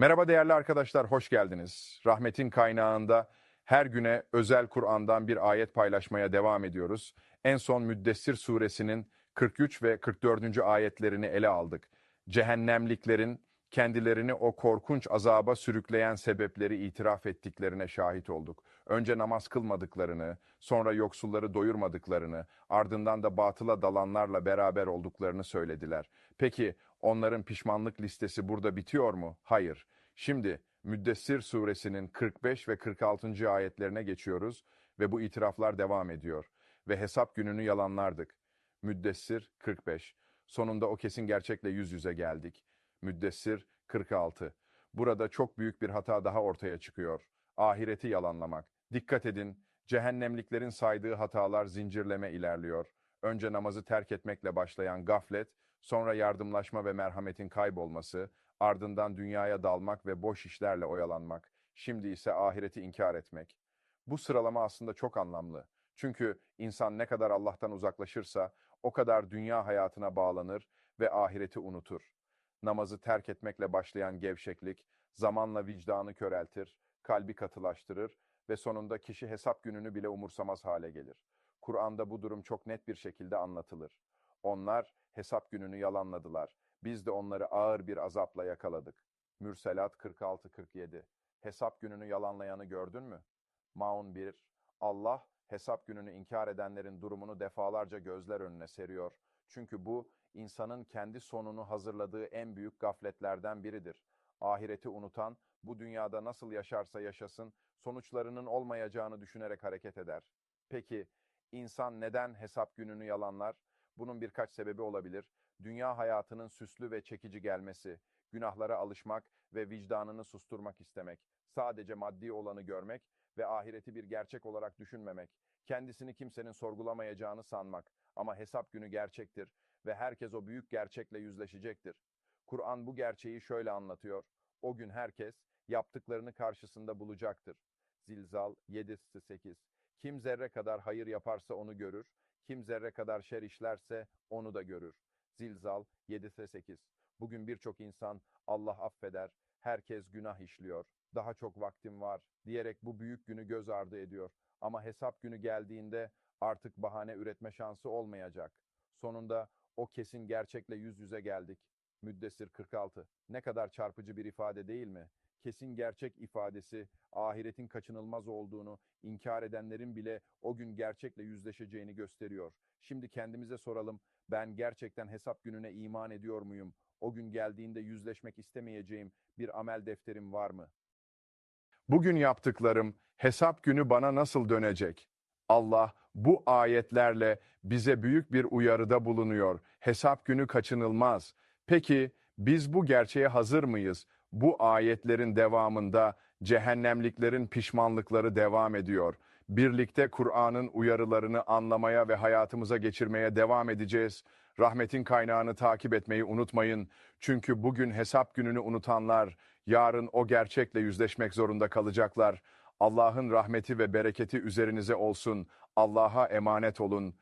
Merhaba değerli arkadaşlar, hoş geldiniz. Rahmetin kaynağında her güne özel Kur'an'dan bir ayet paylaşmaya devam ediyoruz. En son Müddessir suresinin 43 ve 44. ayetlerini ele aldık. Cehennemliklerin kendilerini o korkunç azaba sürükleyen sebepleri itiraf ettiklerine şahit olduk. Önce namaz kılmadıklarını, sonra yoksulları doyurmadıklarını, ardından da batıla dalanlarla beraber olduklarını söylediler. Peki onların pişmanlık listesi burada bitiyor mu? Hayır. Şimdi Müddessir suresinin 45 ve 46. ayetlerine geçiyoruz ve bu itiraflar devam ediyor. Ve hesap gününü yalanlardık. Müddessir 45. Sonunda o kesin gerçekle yüz yüze geldik. Müddessir 46. Burada çok büyük bir hata daha ortaya çıkıyor. Ahireti yalanlamak. Dikkat edin, cehennemliklerin saydığı hatalar zincirleme ilerliyor. Önce namazı terk etmekle başlayan gaflet, sonra yardımlaşma ve merhametin kaybolması, ardından dünyaya dalmak ve boş işlerle oyalanmak, şimdi ise ahireti inkar etmek. Bu sıralama aslında çok anlamlı. Çünkü insan ne kadar Allah'tan uzaklaşırsa o kadar dünya hayatına bağlanır ve ahireti unutur. Namazı terk etmekle başlayan gevşeklik zamanla vicdanı köreltir, kalbi katılaştırır ve sonunda kişi hesap gününü bile umursamaz hale gelir. Kur'an'da bu durum çok net bir şekilde anlatılır. Onlar hesap gününü yalanladılar. Biz de onları ağır bir azapla yakaladık. Mürselat 46-47 Hesap gününü yalanlayanı gördün mü? Maun 1 Allah hesap gününü inkar edenlerin durumunu defalarca gözler önüne seriyor. Çünkü bu insanın kendi sonunu hazırladığı en büyük gafletlerden biridir. Ahireti unutan bu dünyada nasıl yaşarsa yaşasın sonuçlarının olmayacağını düşünerek hareket eder. Peki insan neden hesap gününü yalanlar? Bunun birkaç sebebi olabilir. Dünya hayatının süslü ve çekici gelmesi, günahlara alışmak ve vicdanını susturmak istemek, sadece maddi olanı görmek ve ahireti bir gerçek olarak düşünmemek, kendisini kimsenin sorgulamayacağını sanmak ama hesap günü gerçektir ve herkes o büyük gerçekle yüzleşecektir. Kur'an bu gerçeği şöyle anlatıyor. O gün herkes yaptıklarını karşısında bulacaktır. Zilzal 7-8 Kim zerre kadar hayır yaparsa onu görür, kim zerre kadar şer işlerse onu da görür. Zilzal 7-8 Bugün birçok insan Allah affeder, herkes günah işliyor, daha çok vaktim var diyerek bu büyük günü göz ardı ediyor. Ama hesap günü geldiğinde artık bahane üretme şansı olmayacak. Sonunda o kesin gerçekle yüz yüze geldik. Müddessir 46. Ne kadar çarpıcı bir ifade değil mi? Kesin gerçek ifadesi ahiretin kaçınılmaz olduğunu, inkar edenlerin bile o gün gerçekle yüzleşeceğini gösteriyor. Şimdi kendimize soralım, ben gerçekten hesap gününe iman ediyor muyum? O gün geldiğinde yüzleşmek istemeyeceğim bir amel defterim var mı? Bugün yaptıklarım hesap günü bana nasıl dönecek? Allah bu ayetlerle bize büyük bir uyarıda bulunuyor. Hesap günü kaçınılmaz. Peki biz bu gerçeğe hazır mıyız? Bu ayetlerin devamında cehennemliklerin pişmanlıkları devam ediyor. Birlikte Kur'an'ın uyarılarını anlamaya ve hayatımıza geçirmeye devam edeceğiz. Rahmetin kaynağını takip etmeyi unutmayın. Çünkü bugün hesap gününü unutanlar yarın o gerçekle yüzleşmek zorunda kalacaklar. Allah'ın rahmeti ve bereketi üzerinize olsun. Allah'a emanet olun.